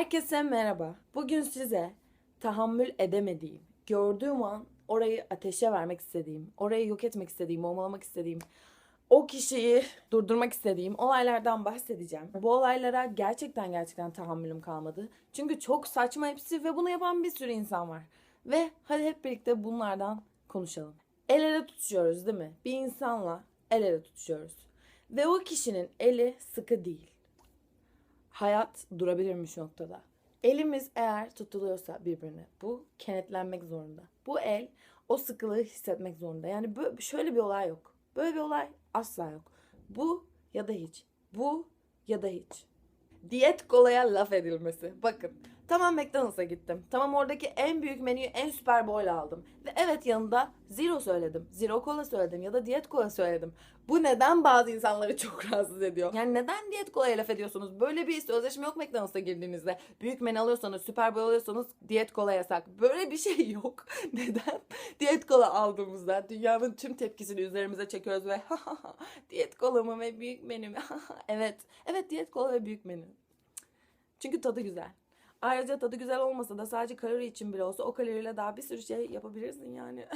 Herkese merhaba. Bugün size tahammül edemediğim, gördüğüm an orayı ateşe vermek istediğim, orayı yok etmek istediğim, bombalamak istediğim, o kişiyi durdurmak istediğim olaylardan bahsedeceğim. Bu olaylara gerçekten gerçekten tahammülüm kalmadı. Çünkü çok saçma hepsi ve bunu yapan bir sürü insan var. Ve hadi hep birlikte bunlardan konuşalım. El ele tutuşuyoruz değil mi? Bir insanla el ele tutuşuyoruz. Ve o kişinin eli sıkı değil hayat durabilirmiş noktada. Elimiz eğer tutuluyorsa birbirine bu kenetlenmek zorunda. Bu el o sıkılığı hissetmek zorunda. Yani böyle, şöyle bir olay yok. Böyle bir olay asla yok. Bu ya da hiç. Bu ya da hiç. Diyet kolaya laf edilmesi. Bakın tamam McDonald's'a gittim. Tamam oradaki en büyük menüyü en süper bowl aldım. Ve evet yanında zero söyledim. Zero kola söyledim ya da diyet kola söyledim. Bu neden bazı insanları çok rahatsız ediyor? Yani neden diyet kolaya laf ediyorsunuz? Böyle bir sözleşme yok McDonald's'a girdiğinizde. Büyük menü alıyorsanız, süper bowl alıyorsanız diyet kola yasak. Böyle bir şey yok. neden? Diyet kola aldığımızda dünyanın tüm tepkisini üzerimize çekiyoruz ve diyet kola mı ve büyük menü mü? evet. Evet diyet kola ve büyük menü. Çünkü tadı güzel. Ayrıca tadı güzel olmasa da sadece kalori için bile olsa o kaloriyle daha bir sürü şey yapabilirsin yani.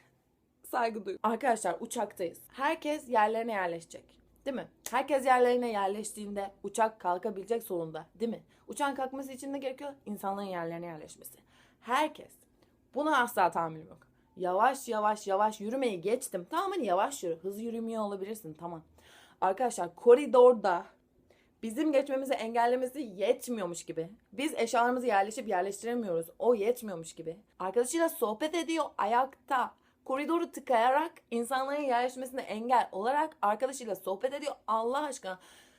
Saygı duy. Arkadaşlar uçaktayız. Herkes yerlerine yerleşecek. Değil mi? Herkes yerlerine yerleştiğinde uçak kalkabilecek sonunda. Değil mi? Uçağın kalkması için ne gerekiyor? İnsanların yerlerine yerleşmesi. Herkes. Buna asla tahammülüm yok. Yavaş yavaş yavaş yürümeyi geçtim. Tamam hani yavaş yürü. Hızlı yürümüyor olabilirsin. Tamam. Arkadaşlar koridorda bizim geçmemizi engellemesi yetmiyormuş gibi. Biz eşyalarımızı yerleşip yerleştiremiyoruz. O yetmiyormuş gibi. Arkadaşıyla sohbet ediyor ayakta. Koridoru tıkayarak insanların yerleşmesine engel olarak arkadaşıyla sohbet ediyor. Allah aşkına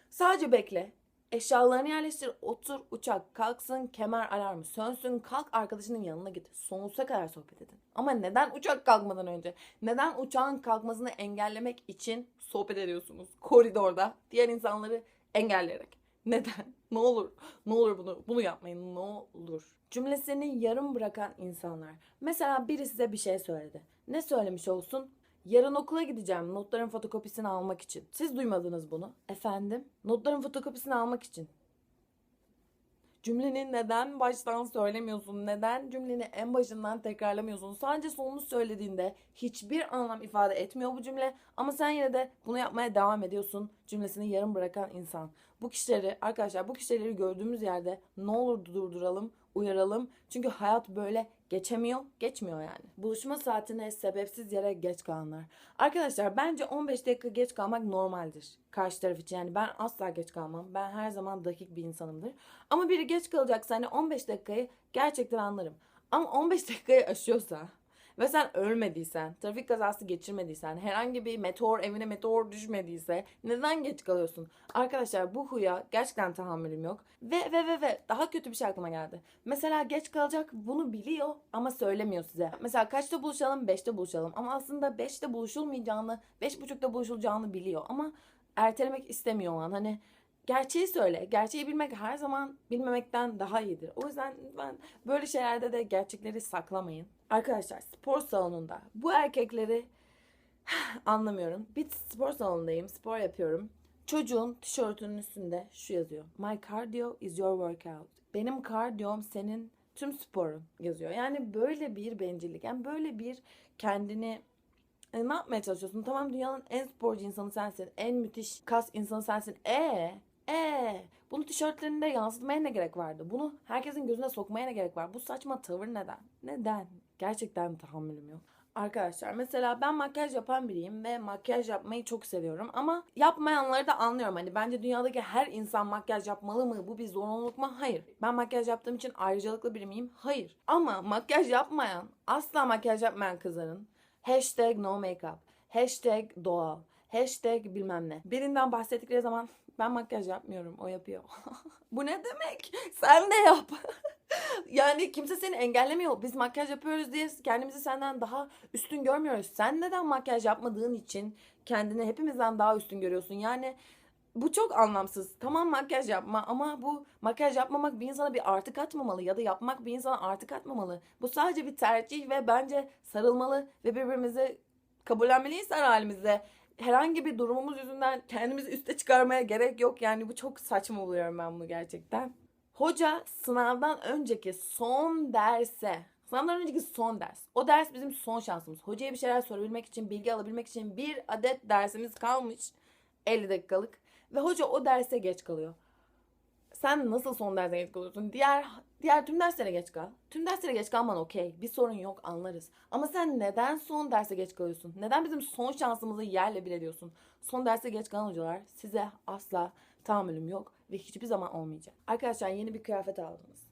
sadece bekle. Eşyalarını yerleştir, otur, uçak kalksın, kemer alarmı sönsün, kalk arkadaşının yanına git. Sonsuza kadar sohbet edin. Ama neden uçak kalkmadan önce? Neden uçağın kalkmasını engellemek için sohbet ediyorsunuz koridorda diğer insanları engelleyerek? Neden? Ne olur, ne olur bunu bunu yapmayın, ne olur. Cümlesini yarım bırakan insanlar. Mesela biri size bir şey söyledi. Ne söylemiş olsun? Yarın okula gideceğim notların fotokopisini almak için. Siz duymadınız bunu. Efendim? Notların fotokopisini almak için. Cümleni neden baştan söylemiyorsun? Neden cümleni en başından tekrarlamıyorsun? Sadece sonunu söylediğinde hiçbir anlam ifade etmiyor bu cümle. Ama sen yine de bunu yapmaya devam ediyorsun. Cümlesini yarım bırakan insan. Bu kişileri arkadaşlar bu kişileri gördüğümüz yerde ne olur durduralım, uyaralım. Çünkü hayat böyle geçemiyor, geçmiyor yani. Buluşma saatine sebepsiz yere geç kalanlar. Arkadaşlar bence 15 dakika geç kalmak normaldir. Karşı taraf için yani ben asla geç kalmam. Ben her zaman dakik bir insanımdır. Ama biri geç kalacaksa hani 15 dakikayı gerçekten anlarım. Ama 15 dakikayı aşıyorsa ve sen ölmediysen, trafik kazası geçirmediysen, herhangi bir meteor evine meteor düşmediyse neden geç kalıyorsun? Arkadaşlar bu huya gerçekten tahammülüm yok. Ve ve ve ve daha kötü bir şey aklıma geldi. Mesela geç kalacak bunu biliyor ama söylemiyor size. Mesela kaçta buluşalım? 5'te buluşalım. Ama aslında 5'te buluşulmayacağını, 5.30'da buluşulacağını biliyor. Ama ertelemek istemiyor o an. Hani gerçeği söyle. Gerçeği bilmek her zaman bilmemekten daha iyidir. O yüzden ben böyle şeylerde de gerçekleri saklamayın. Arkadaşlar spor salonunda bu erkekleri anlamıyorum. Bir spor salonundayım, spor yapıyorum. Çocuğun tişörtünün üstünde şu yazıyor. My cardio is your workout. Benim kardiyom senin tüm sporun yazıyor. Yani böyle bir bencillik, yani böyle bir kendini e, ne yapmaya çalışıyorsun? Tamam dünyanın en sporcu insanı sensin. En müthiş kas insanı sensin. E e bunu tişörtlerinde yansıtmaya ne gerek vardı? Bunu herkesin gözüne sokmaya ne gerek var? Bu saçma tavır neden? Neden? Gerçekten tahammülüm yok. Arkadaşlar mesela ben makyaj yapan biriyim ve makyaj yapmayı çok seviyorum ama yapmayanları da anlıyorum. Hani bence dünyadaki her insan makyaj yapmalı mı? Bu bir zorunluluk mu? Hayır. Ben makyaj yaptığım için ayrıcalıklı biri miyim? Hayır. Ama makyaj yapmayan, asla makyaj yapmayan kızların hashtag no makeup, hashtag doğal, hashtag bilmem ne. Birinden bahsettikleri zaman ben makyaj yapmıyorum o yapıyor. Bu ne demek? Sen de yap. yani kimse seni engellemiyor. Biz makyaj yapıyoruz diye kendimizi senden daha üstün görmüyoruz. Sen neden makyaj yapmadığın için kendini hepimizden daha üstün görüyorsun? Yani bu çok anlamsız. Tamam makyaj yapma ama bu makyaj yapmamak bir insana bir artı katmamalı ya da yapmak bir insana artı katmamalı. Bu sadece bir tercih ve bence sarılmalı ve birbirimizi kabullenmeliyiz her halimizde. Herhangi bir durumumuz yüzünden kendimizi üste çıkarmaya gerek yok. Yani bu çok saçma buluyorum ben bunu gerçekten. Hoca sınavdan önceki son derse, sınavdan önceki son ders. O ders bizim son şansımız. Hocaya bir şeyler sorabilmek için, bilgi alabilmek için bir adet dersimiz kalmış. 50 dakikalık. Ve hoca o derse geç kalıyor. Sen nasıl son derse geç kalıyorsun? Diğer diğer tüm derslere geç kal. Tüm derslere geç kalman okey. Bir sorun yok anlarız. Ama sen neden son derse geç kalıyorsun? Neden bizim son şansımızı yerle bir ediyorsun? Son derse geç kalan hocalar size asla tahammülüm yok ve hiçbir zaman olmayacak. Arkadaşlar yeni bir kıyafet aldınız.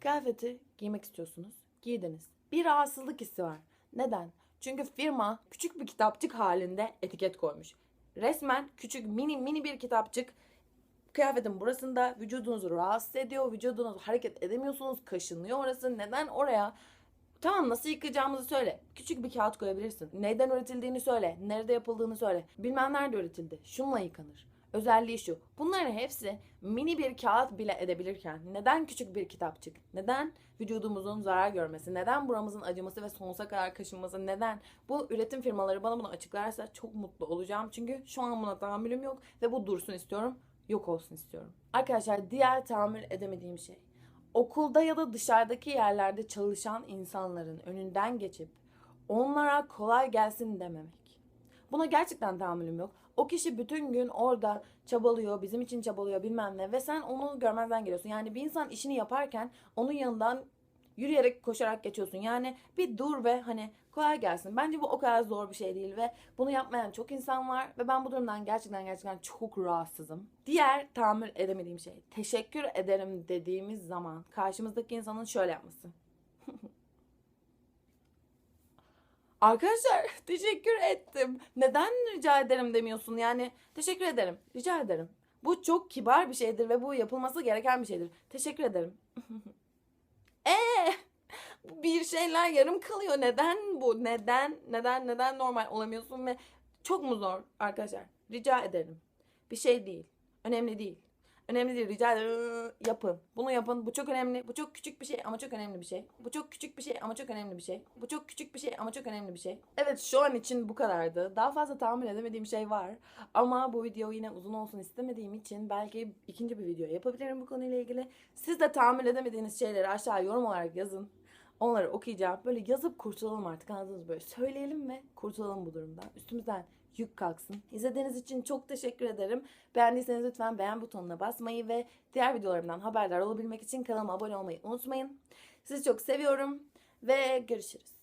Kıyafeti giymek istiyorsunuz. Giydiniz. Bir rahatsızlık hissi var. Neden? Çünkü firma küçük bir kitapçık halinde etiket koymuş. Resmen küçük mini mini bir kitapçık kıyafetin burasında vücudunuzu rahatsız ediyor. Vücudunuzu hareket edemiyorsunuz. Kaşınıyor orası. Neden oraya? Tamam nasıl yıkayacağımızı söyle. Küçük bir kağıt koyabilirsin. Neyden üretildiğini söyle. Nerede yapıldığını söyle. Bilmem nerede üretildi. Şunla yıkanır. Özelliği şu. Bunların hepsi mini bir kağıt bile edebilirken neden küçük bir kitapçık? Neden vücudumuzun zarar görmesi? Neden buramızın acıması ve sonsuza kadar kaşınması? Neden? Bu üretim firmaları bana bunu açıklarsa çok mutlu olacağım. Çünkü şu an buna tahammülüm yok ve bu dursun istiyorum. Yok olsun istiyorum. Arkadaşlar diğer tahammül edemediğim şey. Okulda ya da dışarıdaki yerlerde çalışan insanların önünden geçip onlara kolay gelsin dememek. Buna gerçekten tahammülüm yok. O kişi bütün gün orada çabalıyor, bizim için çabalıyor bilmem ne ve sen onu görmezden geliyorsun. Yani bir insan işini yaparken onun yanından yürüyerek koşarak geçiyorsun. Yani bir dur ve hani kolay gelsin. Bence bu o kadar zor bir şey değil ve bunu yapmayan çok insan var ve ben bu durumdan gerçekten gerçekten çok rahatsızım. Diğer tahammül edemediğim şey teşekkür ederim dediğimiz zaman karşımızdaki insanın şöyle yapması. Arkadaşlar teşekkür ettim. Neden rica ederim demiyorsun? Yani teşekkür ederim. Rica ederim. Bu çok kibar bir şeydir ve bu yapılması gereken bir şeydir. Teşekkür ederim. Eee bir şeyler yarım kalıyor. Neden bu? Neden? Neden? Neden normal olamıyorsun ve çok mu zor arkadaşlar? Rica ederim. Bir şey değil. Önemli değil. Önemli değil. Rica ederim. Yapın. Bunu yapın. Bu çok önemli. Bu çok küçük bir şey ama çok önemli bir şey. Bu çok küçük bir şey ama çok önemli bir şey. Bu çok küçük bir şey ama çok önemli bir şey. Evet şu an için bu kadardı. Daha fazla tahammül edemediğim şey var. Ama bu video yine uzun olsun istemediğim için belki ikinci bir video yapabilirim bu konuyla ilgili. Siz de tahammül edemediğiniz şeyleri aşağı yorum olarak yazın. Onları okuyacağım. Böyle yazıp kurtulalım artık anladınız mı? böyle. Söyleyelim ve kurtulalım bu durumdan. Üstümüzden yük kalksın. İzlediğiniz için çok teşekkür ederim. Beğendiyseniz lütfen beğen butonuna basmayı ve diğer videolarımdan haberdar olabilmek için kanalıma abone olmayı unutmayın. Sizi çok seviyorum ve görüşürüz.